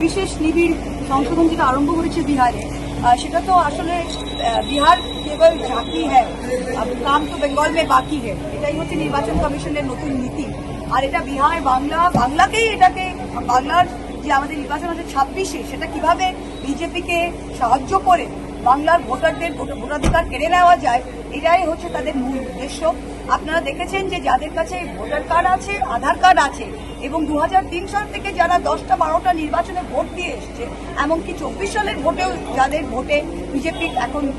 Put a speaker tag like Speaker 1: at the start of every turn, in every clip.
Speaker 1: বিশেষ নিবিড় সংশোধন যেটা আরম্ভ করেছে বিহারে সেটা তো আসলে বিহার কেবল জাতি হ্যাঁ কাম তো বেঙ্গল মে বাকি হ্যাঁ এটাই হচ্ছে নির্বাচন কমিশনের নতুন নীতি। আর এটা বিহার, বাংলা, বাংলাকেই এটাকে, বাংলার যে আমাদের নির্বাচন আছে ছাব্বিশে, সেটা কীভাবে বিজেপিকে সাহায্য করে বাংলার ভোটারদের ভোট- ভোটাধিকার কেড়ে নেওয়া যায়, এটাই হচ্ছে তাদের মূল উদ্দেশ্য। আপনারা দেখেছেন যে যাদের কাছে ভোটার কার্ড আছে, আধার কার্ড আছে, এবং দু হাজার তিন সাল থেকে যারা দশটা বারোটা নির্বাচনে ভোট দিয়ে এসছে, এমনকি চব্বিশ সালের ভোটেও যাদের ভোটে বিজেপি এখন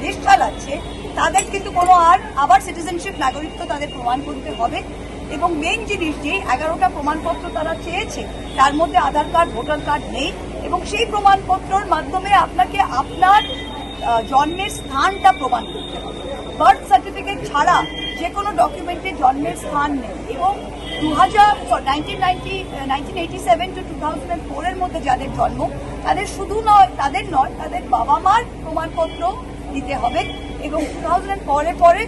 Speaker 1: দেশ চালাচ্ছে, তাদের কিন্তু কোনো আর, আবার সিটিজেনশিপ নাগরিকত্ব তাদের প্রমাণ করতে হবে। এবং মেন জিনিস যে এগারোটা প্রমাণপত্র তারা চেয়েছে, তার মধ্যে আধার কার্ড, ভোটার কার্ড নেই। এবং সেই প্রমাণপত্রর মাধ্যমে আপনাকে আপনার জন্মের স্থানটা প্রমাণ করতে হবে। বার্থ সার্টিফিকেট ছাড়া যে কোনো ডকুমেন্টে জন্মের স্থান নেই এবং দু হাজার টু টু থাউজেন্ড ফোরের মধ্যে যাদের জন্ম, তাদের শুধু নয়, তাদের নয়, তাদের বাবা মার প্রমাণপত্র দিতে হবে এবং টু থাউজেন্ড পরে পরে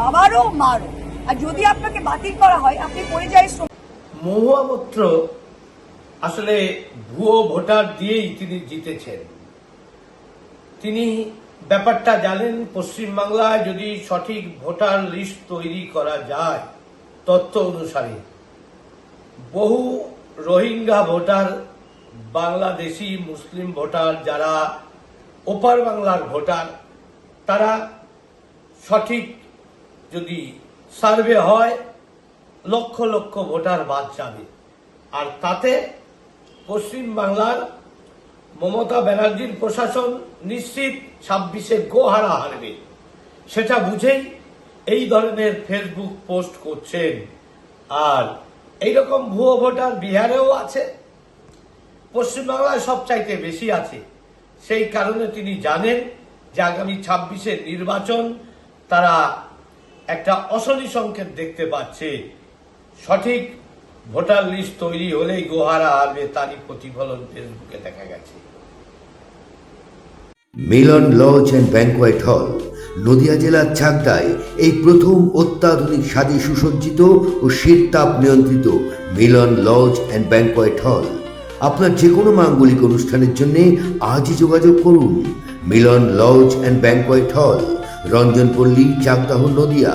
Speaker 1: বাবারও, মারও। আর যদি আপনাকে বাতিল করা হয়, আপনি পরিযায়ী শ্রমিক
Speaker 2: মহুয়া মৈত্র আসলে ভুয়ো ভোটার দিয়েই তিনি জিতেছেন। তিনি ব্যাপারটা জানেন, পশ্চিমবাংলায় যদি সঠিক ভোটার লিস্ট তৈরি করা যায় তথ্য অনুসারে, বহু রোহিঙ্গা ভোটার, বাংলাদেশি মুসলিম ভোটার যারা ওপার বাংলার ভোটার, তারা সঠিক যদি সার্ভে হয়, লক্ষ লক্ষ ভোটার বাদ যাবে। আর তাতে পশ্চিম বাংলার মমতা ব্যানার্জির প্রশাসন নিশ্চিত ছাব্বিশে গোহারা হারবে। সেটা বুঝেই এই ধরনের ফেসবুক পোস্ট করছেন। আর এইরকম ভুয়ো ভোটার বিহারেও আছে। পশ্চিমবাংলায় সবচাইতে বেশি আছে। সেই কারণে তিনি জানেন যে আগামী ছাব্বিশের নির্বাচন তারা একটা অশনি সংকেত দেখতে পাচ্ছে। সঠিক ভোটার লিস্ট তৈরি হলেই গোহারা হারবে তারই প্রতিফলন ফেসবুকে দেখা গেছে।
Speaker 3: মিলন লজ অ্যান্ড ব্যাংকোয়েট হল, নদিয়া জেলার চাকদায় এই প্রথম অত্যাধুনিক স্বাদে সুসজ্জিত ও শীততাপ নিয়ন্ত্রিত মিলন লজ অ্যান্ড ব্যাংকোয়েট হল। আপনার যে কোনো মাঙ্গলিক অনুষ্ঠানের জন্য আজই যোগাযোগ করুন। মিলন লজ অ্যান্ড ব্যাংকোয়েট হল রঞ্জনপল্লী চাকদাহ, নদিয়া